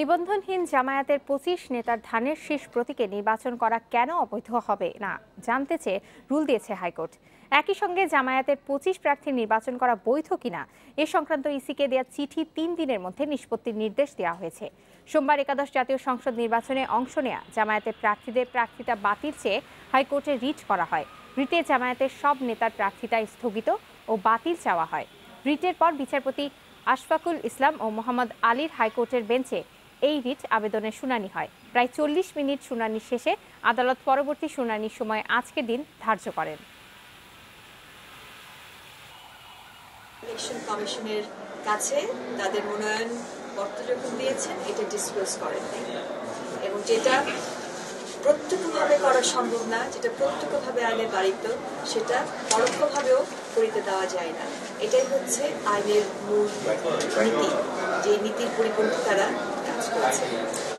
নিবন্ধনহীন জামায়াতের পঁচিশ নেতার ধানের শীষ প্রতীকে নির্বাচন করা কেন অবৈধ হবে না? জানতে চেয়ে রুল দিয়েছে হাইকোর্ট। একই সঙ্গে জামায়াতের পঁচিশ প্রার্থী নির্বাচন করা বৈধ কিনা, এ সংক্রান্ত ইসিকে দেওয়া চিঠি তিন দিনের মধ্যে নিষ্পত্তির নির্দেশ দেওয়া হয়েছে। সোমবার একাদশ জাতীয় সংসদ নির্বাচনে অংশ নেয়া জামায়াতের প্রার্থীদের প্রার্থিতা বাতিল চেয়ে হাইকোর্টে রিট করা হয়। রিটে জামায়াতের সব নেতার প্রার্থিতা স্থগিত ও বাতিল চাওয়া হয়। রিটের পর বিচারপতি আশফাকুল ইসলাম ও মোহাম্মদ আলীর হাইকোর্টের বেঞ্চে এই রিট আবেদনের শুনানি হয়। প্রায় চল্লিশ মিনিট শুনানি শেষে আদালত পরবর্তী শুনানির সময় আজকের দিন ধার্য করেন। ইলেকশন কমিশনের কাছে তাদের মনোনয়ন পত্র যখন দিয়েছেন, এটা ডিসক্লোজ করেন এবং যেটা প্রত্যক্ষভাবে করা সম্ভব না, যেটা প্রত্যক্ষভাবে আইনে বাড়িত সেটা পরোক্ষভাবেও করিতে দেওয়া যায় না। এটাই হচ্ছে আইনের মূল নীতি। যে নীতির পরিপন্থী তারা Gracias.